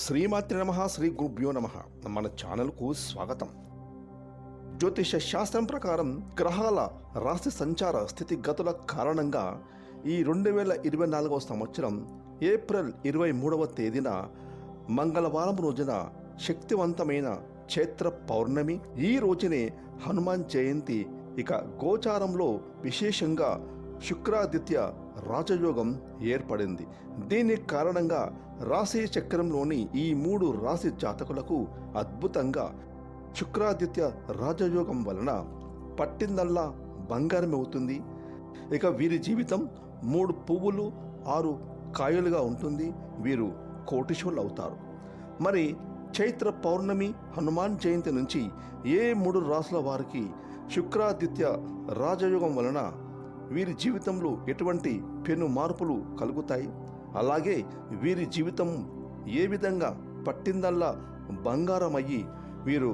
శ్రీమాత్రి నమ శ్రీ గురుభ్యో నమ. మన ఛానల్కు స్వాగతం. జ్యోతిష శాస్త్రం ప్రకారం గ్రహాల రాశి సంచార స్థితిగతుల కారణంగా ఈ రెండు వేల ఇరవై నాలుగవ సంవత్సరం ఏప్రిల్ ఇరవై మూడవ తేదీన మంగళవారం రోజున శక్తివంతమైన చైత్ర పౌర్ణమి ఈ రోజునే హనుమాన్ జయంతి. ఇక గోచారంలో విశేషంగా శుక్రాదిత్య రాజయోగం ఏర్పడింది. దీని కారణంగా రాశి చక్రంలోని ఈ మూడు రాశి జాతకులకు అద్భుతంగా శుక్రాదిత్య రాజయోగం వలన పట్టిందల్లా బంగారం అవుతుంది. ఇక వీరి జీవితం మూడు పువ్వులు ఆరు కాయలుగా ఉంటుంది. వీరు కోటిశులు అవుతారు. మరి చైత్ర పౌర్ణమి హనుమాన్ జయంతి నుంచి ఏ మూడు రాసుల వారికి శుక్రాదిత్య రాజయోగం వలన వీరి జీవితంలో ఎటువంటి పెను మార్పులు కలుగుతాయి? అలాగే వీరి జీవితం ఏ విధంగా పట్టిందల్లా బంగారం అయ్యి వీరు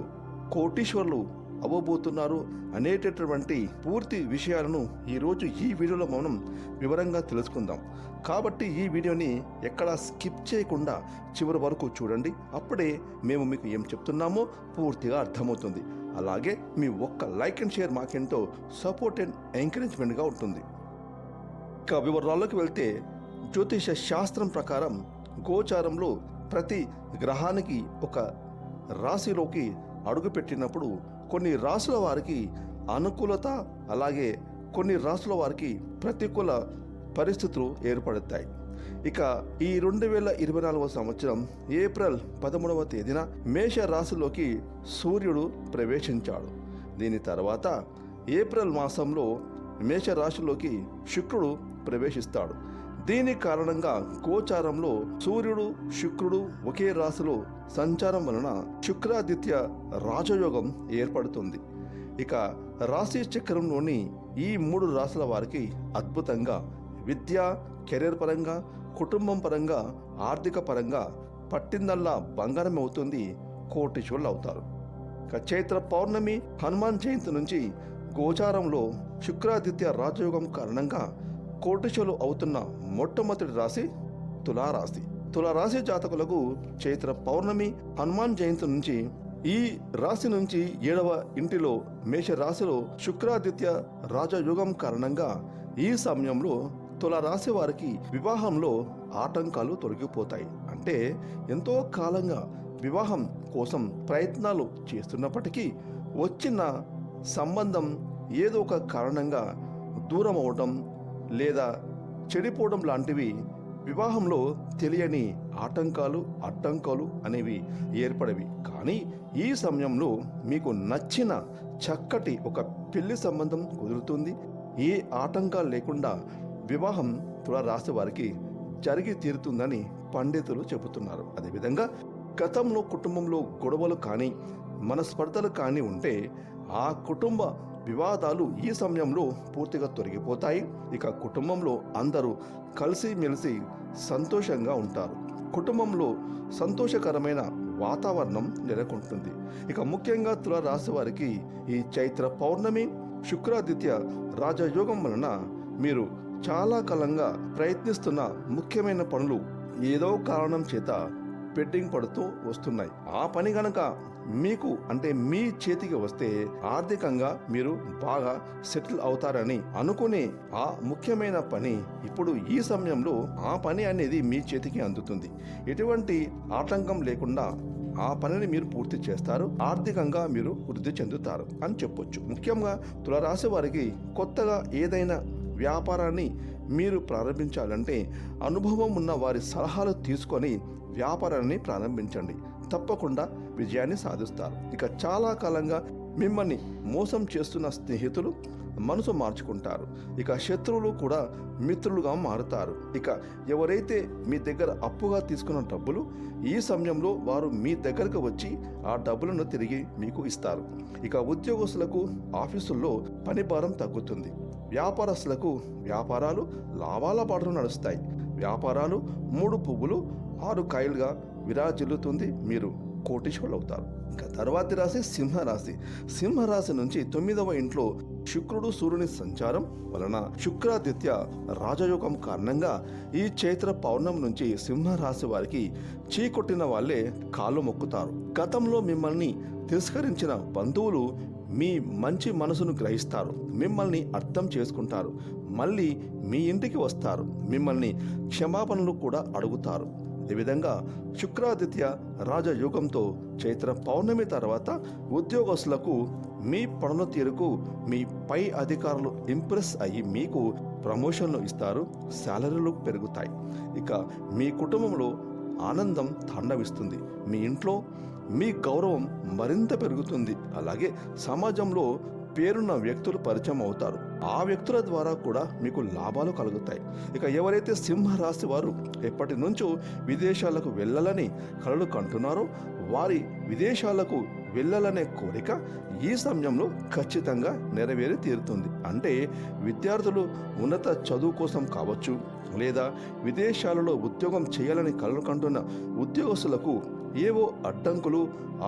కోటీశ్వర్లు అవ్వబోతున్నారు అనేటటువంటి పూర్తి విషయాలను ఈరోజు ఈ వీడియోలో మనం వివరంగా తెలుసుకుందాం. కాబట్టి ఈ వీడియోని ఎక్కడా స్కిప్ చేయకుండా చివరి వరకు చూడండి. అప్పుడే మేము మీకు ఏం చెప్తున్నామో పూర్తిగా అర్థమవుతుంది. అలాగే మీ ఒక్క లైక్ అండ్ షేర్ మాకెంతో సపోర్ట్ అండ్ ఎంకరేజ్మెంట్గా ఉంటుంది. ఇక వివరాల్లోకి వెళ్తే జ్యోతిష శాస్త్రం ప్రకారం గోచారంలో ప్రతి గ్రహానికి ఒక రాశిలోకి అడుగుపెట్టినప్పుడు కొన్ని రాసుల వారికి అనుకూలత అలాగే కొన్ని రాసుల వారికి ప్రతికూల పరిస్థితులు ఏర్పడతాయి. ఇక ఈ రెండు వేల ఇరవై నాలుగవ సంవత్సరం ఏప్రిల్ పదమూడవ తేదీన మేష రాశిలోకి సూర్యుడు ప్రవేశించాడు. దీని తర్వాత ఏప్రిల్ మాసంలో మేష రాశిలోకి శుక్రుడు ప్రవేశిస్తాడు. దీని కారణంగా గోచారంలో సూర్యుడు శుక్రుడు ఒకే రాశిలో సంచారం వలన శుక్రాదిత్య రాజయోగం ఏర్పడుతుంది. ఇక రాశి చక్రంలోని ఈ మూడు రాశుల వారికి అద్భుతంగా విద్య కెరీర్ పరంగా కుటుంబం పరంగా ఆర్థిక పరంగా పట్టిందల్లా బంగారం అవుతుంది కోటీశ్వరులు అవుతారు ఇక చైత్ర పౌర్ణమి హనుమాన్ జయంతి నుంచి గోచారంలో శుక్రాదిత్య రాజయోగం కారణంగా కోటిశలు అవుతున్న మొట్టమొదటి రాశి తులారాశి. తులారాశి జాతకులకు చైత్ర పౌర్ణమి హనుమాన్ జయంతి నుంచి ఈ రాశి నుంచి ఏడవ ఇంటిలో మేష రాశిలో శుక్రాదిత్య రాజయోగం కారణంగా ఈ సమయంలో తులారాశి వారికి వివాహంలో ఆటంకాలు తొలగిపోతాయి. అంటే ఎంతో కాలంగా వివాహం కోసం ప్రయత్నాలు చేస్తున్నప్పటికీ వచ్చిన సంబంధం ఏదో ఒక కారణంగా దూరం అవడం లేదా చెడిపోవడం లాంటివి వివాహంలో తెలియని ఆటంకాలు అడ్డంకాలు అనేవి ఏర్పడవి. కానీ ఈ సమయంలో మీకు నచ్చిన చక్కటి ఒక పెళ్ళి సంబంధం కుదురుతుంది. ఏ ఆటంకాలు లేకుండా వివాహం తులారాశి వారికి జరిగి తీరుతుందని పండితులు చెబుతున్నారు. అదేవిధంగా గతంలో కుటుంబంలో గొడవలు కానీ మనస్పర్ధలు కానీ ఉంటే ఆ కుటుంబ వివాదాలు ఈ సమయంలో పూర్తిగా తొలగిపోతాయి. ఇక కుటుంబంలో అందరూ కలిసిమెలిసి సంతోషంగా ఉంటారు. కుటుంబంలో సంతోషకరమైన వాతావరణం నెలకొంటుంది. ఇక ముఖ్యంగా తులరాశి వారికి ఈ చైత్ర పౌర్ణమి శుక్రాదిత్య రాజయోగం వలన మీరు చాలా కాలంగా ప్రయత్నిస్తున్న ముఖ్యమైన పనులు ఏదో కారణం చేత పెండింగ్ పడుతూ వస్తున్నాయి. ఆ పని గనక మీకు అంటే మీ చేతికి వస్తే ఆర్థికంగా మీరు బాగా సెటిల్ అవుతారని అనుకునే ఆ ముఖ్యమైన పని ఇప్పుడు ఈ సమయంలో ఆ పని అనేది మీ చేతికి అందుతుంది. ఎటువంటి ఆటంకం లేకుండా ఆ పనిని మీరు పూర్తి చేస్తారు. ఆర్థికంగా మీరు వృద్ధి చెందుతారు అని చెప్పొచ్చు. ముఖ్యంగా తులరాశి వారికి కొత్తగా ఏదైనా వ్యాపారాన్ని మీరు ప్రారంభించాలంటే అనుభవం ఉన్న వారి సలహాలు తీసుకొని వ్యాపారాన్ని ప్రారంభించండి. తప్పకుండా విజయాన్ని సాధిస్తారు. ఇక చాలా కాలంగా మిమ్మల్ని మోసం చేస్తున్న స్నేహితులు మనసు మార్చుకుంటారు. ఇక శత్రువులు కూడా మిత్రులుగా మారుతారు. ఇక ఎవరైతే మీ దగ్గర అప్పుగా తీసుకున్న డబ్బులు ఈ సమయంలో వారు మీ దగ్గరకు వచ్చి ఆ డబ్బులను తిరిగి మీకు ఇస్తారు. ఇక ఉద్యోగస్తులకు ఆఫీసుల్లో పని భారం తగ్గుతుంది. వ్యాపారస్తులకు వ్యాపారాలు లాభాల పాటలు నడుస్తాయి. వ్యాపారాలు మూడు పువ్వులు ఆరు కాయలుగా విరాజిల్లుతుంది మీరు కోటీశ్వరులు అవుతారు ఇంకా తర్వాతి రాశి సింహరాశి. సింహరాశి నుంచి తొమ్మిదవ ఇంట్లో శుక్రుడు సూర్యుని సంచారం వలన శుక్రాదిత్య రాజయోగం కారణంగా ఈ చైత్ర పౌర్ణం నుంచి సింహరాశి వారికి చీకొట్టిన వాళ్ళే కాళ్ళు మొక్కుతారు. గతంలో మిమ్మల్ని తిరస్కరించిన బంధువులు మీ మంచి మనసును గ్రహిస్తారు. మిమ్మల్ని అర్థం చేసుకుంటారు. మళ్ళీ మీ ఇంటికి వస్తారు. మిమ్మల్ని క్షమాపణలు కూడా అడుగుతారు. ఈ విధంగా శుక్రాదిత్య రాజయోగంతో చైత్ర పౌర్ణమి తర్వాత ఉద్యోగస్తులకు మీ పనుల తీరుకు మీ పై అధికారులు ఇంప్రెస్ అయ్యి మీకు ప్రమోషన్లు ఇస్తారు శాలరీలు పెరుగుతాయి. ఇక మీ కుటుంబంలో ఆనందం తాండవిస్తుంది. మీ ఇంట్లో మీ గౌరవం మరింత పెరుగుతుంది. అలాగే సమాజంలో పేరున్న వ్యక్తులు పరిచయం అవుతారు. ఆ వ్యక్తుల ద్వారా కూడా మీకు లాభాలు కలుగుతాయి. ఇక ఎవరైతే సింహరాశి వారు ఎప్పటి నుంచో విదేశాలకు వెళ్ళాలని కలలు కంటున్నారో వారి విదేశాలకు వెళ్ళాలనే కోరిక ఈ సమయంలో ఖచ్చితంగా నెరవేరి తీరుతుంది. అంటే విద్యార్థులు ఉన్నత చదువు కోసం కావచ్చు లేదా విదేశాలలో ఉద్యోగం చేయాలని కలలు కంటున్న ఉద్యోగస్తులకు ఏవో అడ్డంకులు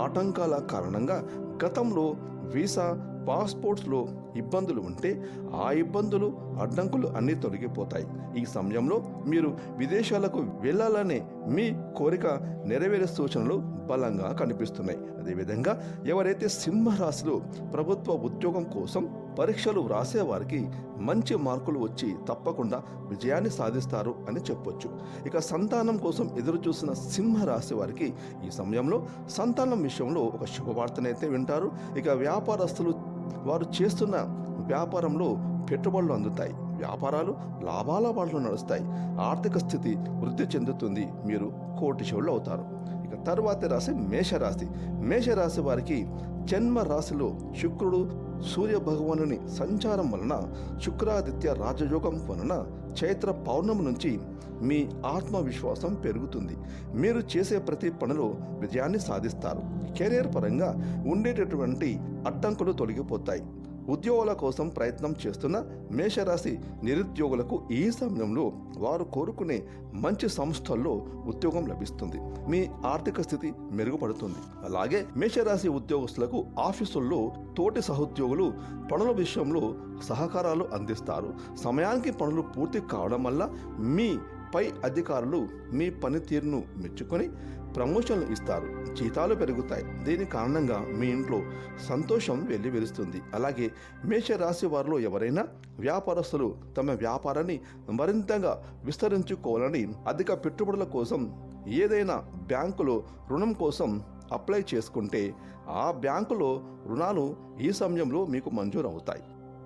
ఆటంకాల కారణంగా గతంలో వీసా పాస్పోర్ట్స్లో ఇబ్బందులు ఉంటే ఆ ఇబ్బందులు అడ్డంకులు అన్నీ తొలగిపోతాయి. ఈ సమయంలో మీరు విదేశాలకు వెళ్ళాలనే మీ కోరిక నెరవేరే సూచనలు బలంగా కనిపిస్తున్నాయి. అదేవిధంగా ఎవరైతే సింహరాశిలో ప్రభుత్వ ఉద్యోగం కోసం పరీక్షలు వ్రాసేవారికి మంచి మార్కులు వచ్చి తప్పకుండా విజయాన్ని సాధిస్తారు అని చెప్పొచ్చు. ఇక సంతానం కోసం ఎదురు చూసిన సింహరాశి వారికి ఈ సమయంలో సంతానం విషయంలో ఒక శుభవార్తనైతే వింటారు. ఇక వ్యాపారస్తులు వారు చేస్తున్న వ్యాపారంలో పెట్టుబడులు అందుతాయి. వ్యాపారాలు లాభాల వాళ్ళు నడుస్తాయి. ఆర్థిక స్థితి వృద్ధి చెందుతుంది. మీరు కోటిశవులు అవుతారు. ఇక తరువాతి రాశి మేషరాశి. మేషరాశి వారికి జన్మ రాశిలో శుక్రుడు సూర్య భగవానుని సంచారం వలన శుక్రాదిత్య రాజయోగం వలన చైత్ర పౌర్ణమి నుంచి మీ ఆత్మవిశ్వాసం పెరుగుతుంది. మీరు చేసే ప్రతి పనిలో విజయాన్ని సాధిస్తారు. కెరీర్ పరంగా ఉండేటటువంటి అడ్డంకులు తొలగిపోతాయి. ఉద్యోగుల కోసం ప్రయత్నం చేస్తున్న మేషరాశి నిరుద్యోగులకు ఈ సమయంలో వారు కోరుకునే మంచి సంస్థల్లో ఉద్యోగం లభిస్తుంది. మీ ఆర్థిక స్థితి మెరుగుపడుతుంది. అలాగే మేషరాశి ఉద్యోగస్తులకు ఆఫీసుల్లో తోటి సహోద్యోగులు పనుల విషయంలో సహకారాలు అందిస్తారు. సమయానికి పనులు పూర్తి కావడం వల్ల మీ పై అధికారులు మీ పనితీరును మెచ్చుకొని ప్రమోషన్లు ఇస్తారు. జీతాలు పెరుగుతాయి. దీని కారణంగా మీ ఇంట్లో సంతోషం వెల్లివెలుస్తుంది అలాగే మేషరాశి వారిలో ఎవరైనా వ్యాపారస్తులు తమ వ్యాపారాన్ని మరింతగా విస్తరించుకోవాలని అధిక పెట్టుబడుల కోసం ఏదైనా బ్యాంకులో రుణం కోసం అప్లై చేసుకుంటే ఆ బ్యాంకులో రుణాలు ఈ సమయంలో మీకు మంజూరు అవుతాయి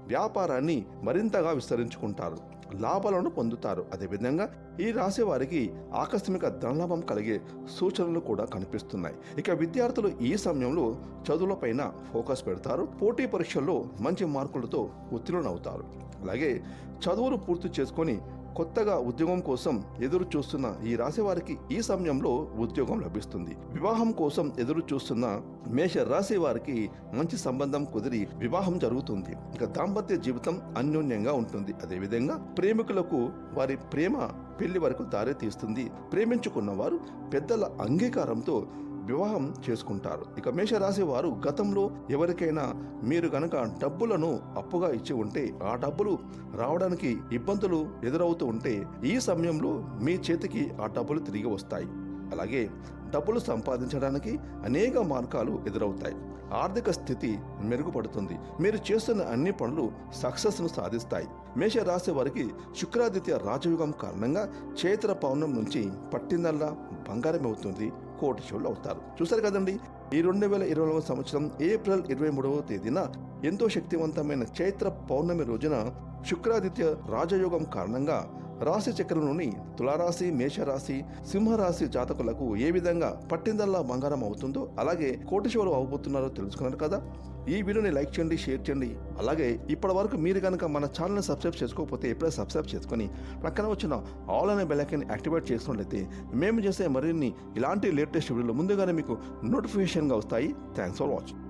వ్యాపారాన్ని మరింతగా విస్తరించుకుంటారు. లాభాలను పొందుతారు. అదేవిధంగా ఈ రాశి వారికి ఆకస్మిక ధనలాభం కలిగే సూచనలు కూడా కనిపిస్తున్నాయి. ఇక విద్యార్థులు ఈ సమయంలో చదువులపైన ఫోకస్ పెడతారు. పోటీ పరీక్షల్లో మంచి మార్కులతో ఉత్తీర్ణులవుతారు. అలాగే చదువులు పూర్తి చేసుకొని కొత్తగా ఉద్యోగం కోసం ఎదురు చూస్తున్న ఈ రాశి వారికి ఈ సమయంలో ఉద్యోగం లభిస్తుంది. వివాహం కోసం ఎదురు చూస్తున్న మేష రాశి వారికి మంచి సంబంధం కుదిరి వివాహం జరుగుతుంది. ఇక దాంపత్య జీవితం అన్యోన్యంగా ఉంటుంది. అదేవిధంగా ప్రేమికులకు వారి ప్రేమ పెళ్ళి వరకు దారి తీస్తుంది ప్రేమించుకున్న వారు పెద్దల అంగీకారంతో వివాహం చేసుకుంటారు. ఇక మేషరాశి వారు గతంలో ఎవరికైనా మీరు గనక డబ్బులను అప్పుగా ఇచ్చి ఉంటే ఆ డబ్బులు రావడానికి ఇబ్బందులు ఎదురవుతూ ఉంటే ఈ సమయంలో మీ చేతికి ఆ డబ్బులు తిరిగి వస్తాయి. అలాగే డబ్బులు సంపాదించడానికి అనేక మార్గాలు ఎదురవుతాయి. ఆర్థిక స్థితి మెరుగుపడుతుంది. మీరు చేస్తున్న అన్ని పనులు సక్సెస్ను సాధిస్తాయి. మేష రాశి వారికి శుక్రాదిత్య రాజయుగం కారణంగా చైత్ర పౌర్ణం నుంచి పట్టిందల్లా బంగారం అవుతుంది కోటిశోళ్ళు అవుతారు. చూసారు కదండి? ఈ రెండు వేల ఇరవై సంవత్సరం ఏప్రిల్ ఇరవై మూడవ తేదీన ఎంతో శక్తివంతమైన చైత్ర పౌర్ణమి రోజున శుక్రాదిత్య రాజయోగం కారణంగా రాశి చక్రంలోని తులారాశి మేషరాశి సింహరాశి జాతకులకు ఏ విధంగా పట్టిందల్లా బంగారం అవుతుందో అలాగే కోటిశోలు అవబోతున్నారో తెలుసుకున్నారు కదా. ఈ వీడియోని లైక్ చేయండి షేర్ చేయండి. అలాగే ఇప్పటి వరకు మీరు కనుక మన ఛానల్ని సబ్స్క్రైబ్ చేసుకోకపోతే ఎప్పుడే సబ్స్క్రైబ్ చేసుకొని ప్రక్కన వచ్చిన ఆల్ అనే బెలైకన్ యాక్టివేట్ చేసుకున్నట్లయితే మేము చేసే మరిన్ని ఇలాంటి లేటెస్ట్ వీడియోలు ముందుగానే మీకు నోటిఫికేషన్గా వస్తాయి. Thanks for watching